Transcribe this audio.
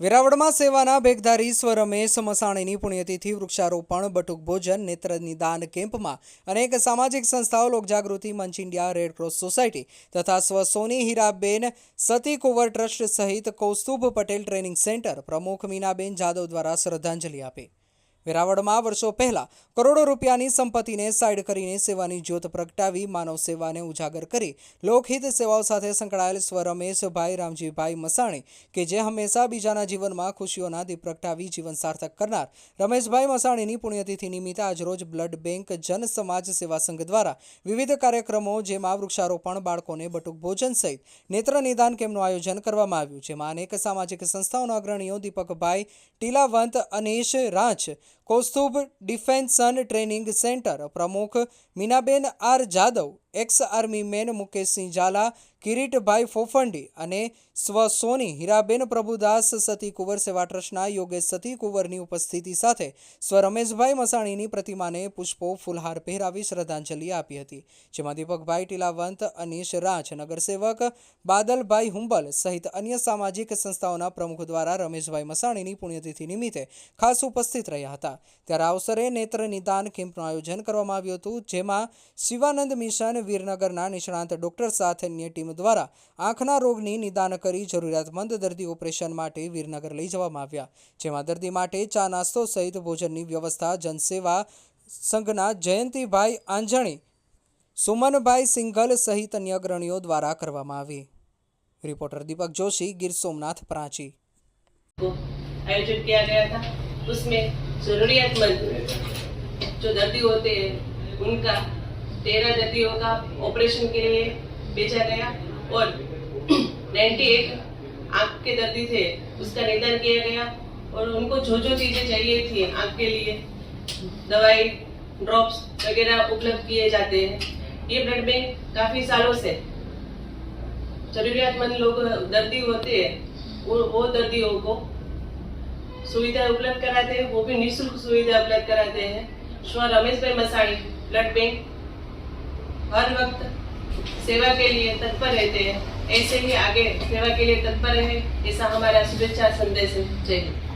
વેરાવળમાં સેવાના ભેગધારી સ્વ રમેશ મસાણીની પુણ્યતિથિ, વૃક્ષારોપણ, બટુક ભોજન નેત્ર નિદાન કેમ્પમાં અનેક સામાજિક સંસ્થાઓ લોકજાગૃતિ મંચ ઇન્ડિયા રેડક્રોસ સોસાયટી તથા સ્વ સોની હીરાબેન, સતી કુંવર ટ્રસ્ટ સહિત કૌસ્તુભ પટેલ ટ્રેનિંગ સેન્ટર પ્રમુખ મીનાબેન જાદવ દ્વારા શ્રદ્ધાંજલિ આપી. વેરાવળમાં વર્ષો પહેલા કરોડો રૂપિયાની સંપત્તિને સાઈડ કરીને સેવાની જ્યોત પ્રગટાવી માનવ સેવાને ઉજાગર કરી. લોકહિત સેવાઓ સાથે સંકળાયેલ સ્વ રમેશભાઈ, રામજીભાઈ મસાણી કે જે હંમેશા બીજાના જીવનમાં ખુશીઓના દીપ પ્રગટાવી જીવન સાર્થક કરનાર. રમેશભાઈ મસાણીની પુણ્યતિથિ નિમિત્તે આજરોજ બ્લડ બેંક જન સમાજ સેવા સંઘ દ્વારા વિવિધ કાર્યક્રમો, જેમાં વૃક્ષારોપણ, બાળકોને બટુક ભોજન સહિત નેત્ર નિદાન કેમ્પનું આયોજન કરવામાં આવ્યું, જેમાં અનેક સામાજિક સંસ્થાઓના અગ્રણીઓ દીપકભાઈ, ટીલાવંત, અનેશ રાંચ કૌસ્તુભ ડિફેન્સન ટ્રેનિંગ સેન્ટર પ્રમુખ Minaben R Jadav ex army man Mukeshsinh Zala Kiritbhai Fofandi અને સ્વ સોની હીરાબેન પ્રભુદાસ, સતી કુંવર સેવા ટ્રસ્ટના યોગેશ સતી કુંવરની ઉપસ્થિતિ સાથે સ્વ રમેશભાઈ મસાણીની પ્રતિમાને પુષ્પો ફૂલહાર પહેરાવી શ્રદ્ધાંજલિ આપી હતી. જેમાં દીપકભાઈ ટીલાવંત, અનીશ રાજ નગરસેવક બાદલભાઈ હુંબલ સહિત અન્ય સામાજિક સંસ્થાઓના પ્રમુખ દ્વારા રમેશભાઈ મસાણીની પુણ્યતિથિ નિમિત્તે ખાસ ઉપસ્થિત રહ્યા હતા. ત્યારે અવસરે નેત્ર નિદાન કેમ્પનું આયોજન કરવામાં આવ્યું હતું, જેમાં શિવાનંદ મિશન વીરનગરના નિષ્ણાંત ડોક્ટર સાથેની ટીમ દ્વારા આંખના રોગની નિદાન કરી જરૂરિયાતમંદ દર્દી ઓપરેશન માટે વીરનગર લઈ જવામાં આવ્યા જેમાં દર્દી માટે ચા નાસ્તો સહિત ભોજનની વ્યવસ્થા જનસેવા સંઘના જયંતિભાઈ આંજણી સુમનભાઈ સિંઘલ સહિત અન્ય અગ્રણીઓ દ્વારા કરવામાં આવી રિપોર્ટર દીપક જોશી ગીર સોમનાથ પ્રાંચી को आयोजित किया गया था उसमें जरूरियातमंद जो दर्दी होते हैं उनका तेरह दर्दियों का ऑपरेशन के लिए भेजा गया और 98 आँख के दर्दी थे, उसका निदान किया गया और उनको जो जो चीज़ें चाहिए थी आँख के लिए, दवाई ड्रॉप्स वगैरह उपलब्ध किए जाते हैं। ये ब्लड बैंक काफ़ी सालों से जरूरियातमंद लोग, दर्दी होते हैं, वो वो दर्दियों को सुविधा उपलब्ध कराते हैं, वो भी निःशुल्क सुविधा उपलब्ध कराते हैं। श्व रमेश भाई मसाणी ब्लड बैंक हर वक्त सेवा के लिए तत्पर रहते हैं ऐसे ही आगे सेवा के लिए तत्पर रहे ऐसा हमारा शुभेच्छा संदेश है जय हिंद